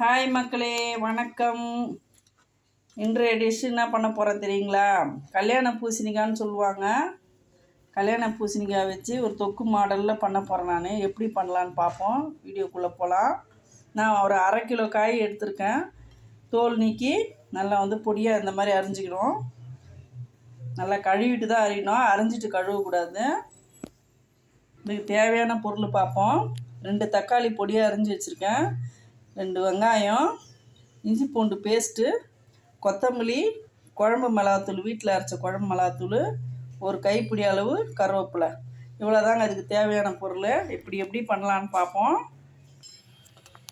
Hi மக்களே. வணக்கம். இன்றைய டிஷ் என்ன பண்ண போகிறேன் தெரியுங்களா? கல்யாண பூசணிக்கான்னு சொல்லுவாங்க. கல்யாண பூசணிக்காய் வச்சு ஒரு தொக்கு மாடலில் பண்ண போகிறேன் நான். எப்படி பண்ணலான்னு பார்ப்போம். வீடியோக்குள்ளே போகலாம் நான் ஒரு அரை கிலோ காய் எடுத்திருக்கேன். தோல் நீக்கி நல்லா வந்து பொடியாக இந்த மாதிரி அரிஞ்சிக்கணும். நல்லா கழுவிட்டு தான் அரியணும் அரிஞ்சிட்டு கழுவக்கூடாது. இதுக்கு தேவையான பொருள் பார்ப்போம். ரெண்டு தக்காளி பொடியாக அரிஞ்சு வச்சுருக்கேன். ரெண்டு வெங்காயம் இஞ்சி பூண்டு பேஸ்ட்டு கொத்தமல்லி குழம்பு மிளகாத்தூள் வீட்டில் அரைச்ச குழம்பு மிளகாத்தூள் ஒரு கைப்பிடி அளவு கருவேப்பிலை. இவ்வளோதாங்க அதுக்கு தேவையான பொருள். இப்படி எப்படி பண்ணலான்னு பார்ப்போம்.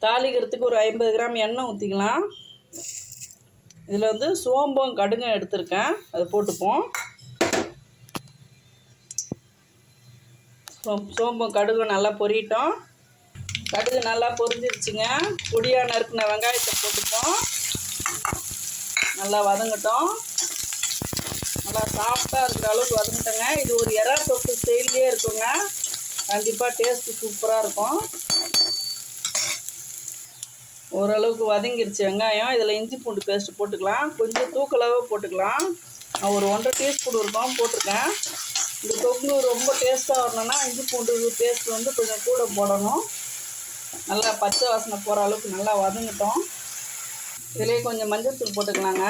தாளிக்கிறதுக்கு ஒரு ஐம்பது கிராம் எண்ணெய் ஊற்றிக்கலாம் இதில் வந்து சோம்பம் கடுங்க எடுத்திருக்கேன். அதை போட்டுப்போம். சோம்பம் கடுகு நல்லா பொரியட்டும் கடுகு நல்லா பொரிஞ்சிருச்சுங்க. பொடியாக நறுக்கின வெங்காயத்தை போட்டுப்போம் நல்லா வதங்கட்டும். நல்லா சாஃப்டாக இருக்கிற அளவுக்கு வதங்கிட்டோங்க. இது ஒரு எறா தொக்கு ஸ்டைல்லே இருக்குங்க. கண்டிப்பாக டேஸ்ட்டு சூப்பராக இருக்கும். ஓரளவுக்கு வதங்கிருச்சு வெங்காயம். இதில் இஞ்சி பூண்டு பேஸ்ட் போட்டுக்கலாம். கொஞ்சம் தூக்கலாகவே போட்டுக்கலாம். நான் ஒரு ஒன்றரை டீஸ்பூன் இருக்கும் போட்டிருக்கேன். இந்த தொக்கு ரொம்ப டேஸ்ட்டாக வரணும்னா இஞ்சி பூண்டு பேஸ்ட் வந்து கொஞ்சம் கூட போடணும். நல்லா பச்சை வாசனை போகிற அளவுக்கு நல்லா வதங்கிட்டோம். இதுலேயே கொஞ்சம் மஞ்சள் தூள் போட்டுக்கலாங்க.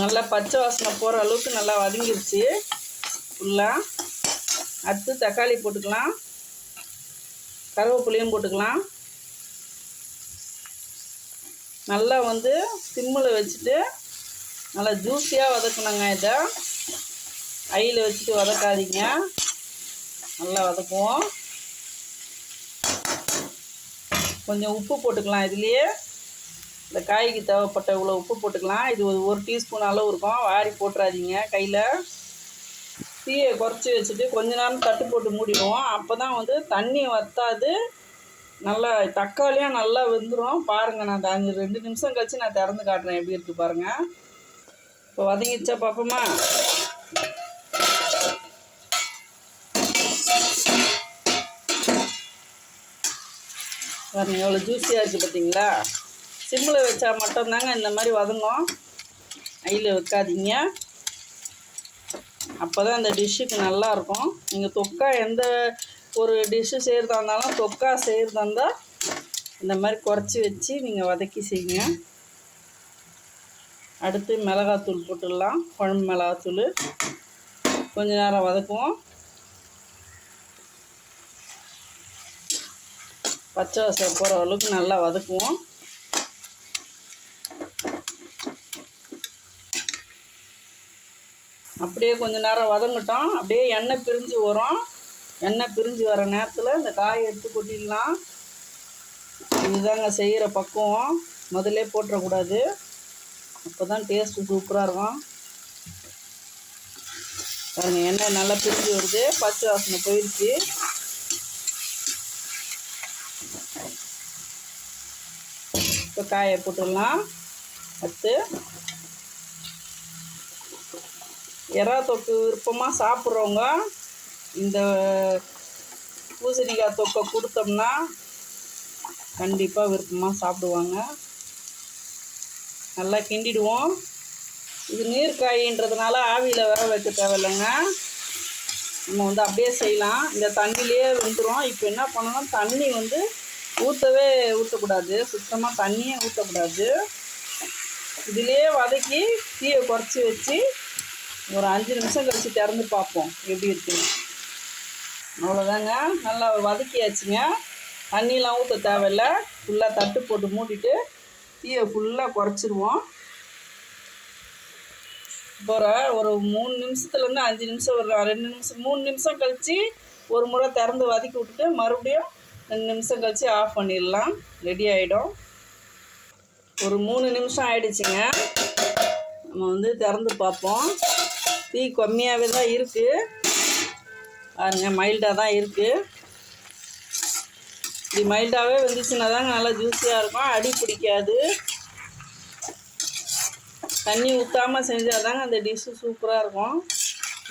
நல்லா பச்சை வாசனை போகிற அளவுக்கு நல்லா வதங்கிருச்சு. ஃபுல்லாக அடுத்து தக்காளி போட்டுக்கலாம். கருவேப்பிலையும் போட்டுக்கலாம். நல்லா வந்து சிம்மில் வச்சுட்டு நல்லா ஜூஸியாக வதக்கணுங்க இதை. ஐயில் வச்சுட்டு வதக்காதீங்க. நல்லா வதக்குவோம். கொஞ்சம் உப்பு போட்டுக்கலாம் இதுலேயே. இந்த காய்க்கு தேவைப்பட்ட இவ்வளோ உப்பு போட்டுக்கலாம். இது ஒரு ஒரு டீஸ்பூன் அளவு இருக்கும். வாரி போட்டுறாதீங்க கையில். தீயை குறைச்சி வச்சுட்டு கொஞ்ச நேரம் தட்டு போட்டு மூடிடுவோம். அப்போ தான் வந்து தண்ணி வற்றாது நல்லா தக்காளியாக நல்லா வெந்துடும் பாருங்கள் நான் அந்த அஞ்சு ரெண்டு நிமிஷம் கழிச்சு நான் திறந்து காட்டுறேன். எப்படி இருக்குது பாருங்கள் இப்போ வதங்கிச்சா பார்ப்போமா பாருங்க எவ்வளோ ஜூஸியாக இருக்குது பார்த்தீங்களா சிம்மில் வச்சா மட்டும்தாங்க இந்த மாதிரி வதங்கும். ஐயில் வைக்காதீங்க. அப்போ தான் அந்த டிஷ்ஷுக்கு நல்லாயிருக்கும் நீங்கள் தொக்கா எந்த ஒரு டிஷ்ஷு செய்கிறதா இருந்தாலும் தொக்கா செய்கிறதா இருந்தால் இந்த மாதிரி குறைச்சி வச்சு நீங்கள் வதக்கி செய்யுங்க. அடுத்து மிளகாத்தூள் போட்டுடலாம். குழம்பு மிளகாத்தூள். கொஞ்ச நேரம் வதக்குவோம். பச்சை வாசம் போகிற அளவுக்கு நல்லா வதக்குவோம். அப்படியே கொஞ்ச நேரம் வதங்கட்டோம். அப்படியே எண்ணெய் பிரிஞ்சு வரும். எண்ணெய் பிரிஞ்சு வர நேரத்தில் இந்த காயை எடுத்து கொட்டிடலாம். இதுதாங்க செய்கிற பக்குவம். முதல்ல போட்டுறக்கூடாது. அப்போ தான் டேஸ்ட்டு சூப்பராக இருக்கும். பாருங்கள் எண்ணெய் நல்லா பிரிஞ்சு வருது. பச்சை வாசனை போயிடுச்சு. இப்போ காயை போட்டுடலாம். அடுத்து எறா தொக்கு விருப்பமாக சாப்பிட்றவங்க இந்த பூசணிக்காய் தொக்கை கொடுத்தோம்னா கண்டிப்பாக விருப்பமாக சாப்பிடுவாங்க. நல்லா கிண்டிடுவோம். இது நீர்க்காயின்றதுனால ஆவியில் வேக வைக்க தேவையில்லைங்க. நம்ம வந்து அப்படியே செய்யலாம். இந்த தண்ணியிலே வந்துடும் இப்போ என்ன பண்ணணும்? தண்ணி வந்து ஊற்றவே ஊற்றக்கூடாது சுத்தமாக தண்ணியே ஊற்றக்கூடாது இதிலே வதக்கி தீயை குறைச்சி வச்சு ஒரு அஞ்சு நிமிஷம் கழித்து திறந்து பார்ப்போம். எப்படி இருக்குன்னு. அவ்வளோதாங்க. நல்லா வதக்கியாச்சுங்க. தண்ணியெலாம் ஊற்ற தேவையில்ல. ஃபுல்லாக தட்டு போட்டு மூடிட்டு தீயை ஃபுல்லாக குறைச்சிருவோம். இப்போ ஒரு மூணு நிமிஷத்துலேருந்து அஞ்சு நிமிஷம் ஒரு ரெண்டு நிமிஷம் மூணு நிமிஷம் கழித்து ஒரு முறை திறந்து வதக்கி விட்டுட்டு மறுபடியும் ரெண்டு நிமிஷம் கழித்து ஆஃப் பண்ணிடலாம். ரெடி ஆகிடும் ஒரு மூணு நிமிஷம் ஆயிடுச்சுங்க. நம்ம வந்து திறந்து பார்ப்போம். தீ கம்மியாகவே தான் இருக்குது பாருங்க மைல்டாக தான் இருக்குது இப்படி மைல்டாகவே வெந்துச்சுன்னா தாங்க நல்லா ஜூஸியாக இருக்கும். அடி பிடிக்காது. தண்ணி ஊற்றாமல் செஞ்சால் தாங்க அந்த டிஷ்ஷு சூப்பராக இருக்கும்.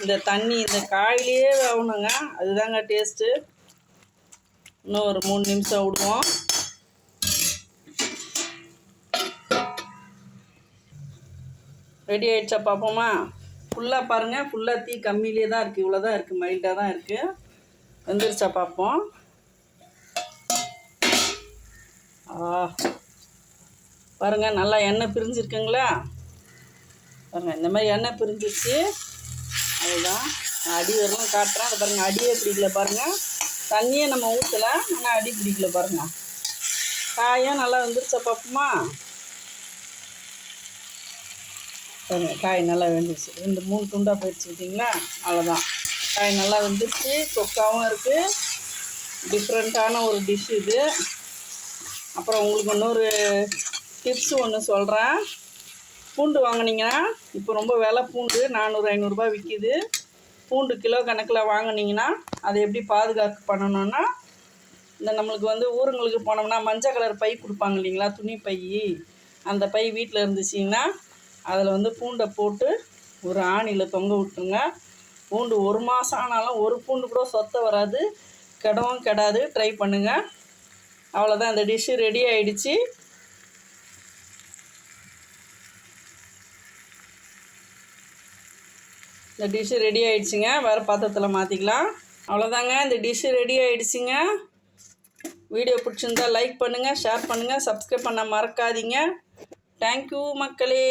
இந்த தண்ணி இந்த காயிலேயே வேகணுங்க. அதுதாங்க டேஸ்ட்டு இன்னும் ஒரு மூணு நிமிஷம் விடுவோம். ரெடி ஆகிடுச்சா பார்ப்போமா ஃபுல்லாக பாருங்கள் ஃபுல்லாக தீ கம்மியிலே தான் இருக்குது இவ்வளோ தான் இருக்குது மைல்டாக தான் இருக்குது வந்துருச்சா பார்ப்போம் பாருங்கள் நல்லா எண்ணெய் பிரிஞ்சிருக்குங்களா? பாருங்கள் இந்த மாதிரி எண்ணெய் பிரிஞ்சிருச்சு. அதுதான் நான் அடி வரலாம் காட்டுறேன். அதை பாருங்கள் அடியே பிடிக்கல பாருங்கள் தண்ணியை நம்ம ஊற்றலை ஆனால் அடி பிடிக்கல பாருங்கள் காயும் நல்லா வெந்துருச்சா பார்ப்போமா பாருங்க காய் நல்லா வெந்துருச்சு. ரெண்டு மூணு துண்டாக போயிடுச்சு பார்த்தீங்களா அவ்வளோதான் காய் நல்லா வெந்துருச்சு தொக்காவும் இருக்குது டிஃப்ரெண்ட்டான ஒரு டிஷ் இது. அப்புறம் உங்களுக்கு இன்னொரு டிப்ஸ் ஒன்று சொல்கிறேன் பூண்டு வாங்கினீங்கன்னா இப்போ ரொம்ப விலை பூண்டு நானூறு ஐநூறுரூபா விற்கிது பூண்டு கிலோ கணக்கில் வாங்கினீங்கன்னா அதை எப்படி பாதுகாப்பு பண்ணணும்னா இந்த நம்மளுக்கு வந்து ஊருங்களுக்கு போனோம்னா மஞ்சள் கலர் பை கொடுப்பாங்க இல்லைங்களா துணி பை. அந்த பை வீட்டில் இருந்துச்சிங்கன்னா அதில் வந்து பூண்டை போட்டு ஒரு ஆணியில் தொங்க விட்டுருங்க. பூண்டு ஒரு மாதம் ஆனாலும் ஒரு பூண்டு கூட சொத்த வராது. கெடவும் கெடாது. ட்ரை பண்ணுங்கள் அவ்வளோதான் அந்த டிஷ்ஷு ரெடி ஆயிடுச்சு. இந்த டிஷ்ஷு ரெடி ஆயிடுச்சுங்க. வேறு பாத்திரத்தில் மாற்றிக்கலாம் அவ்வளோதாங்க இந்த டிஷ்ஷு ரெடி ஆயிடுச்சுங்க. வீடியோ பிடிச்சிருந்தா லைக் பண்ணுங்கள் ஷேர் பண்ணுங்கள் சப்ஸ்கிரைப் பண்ண மறக்காதீங்க. தேங்க்யூ மக்களே.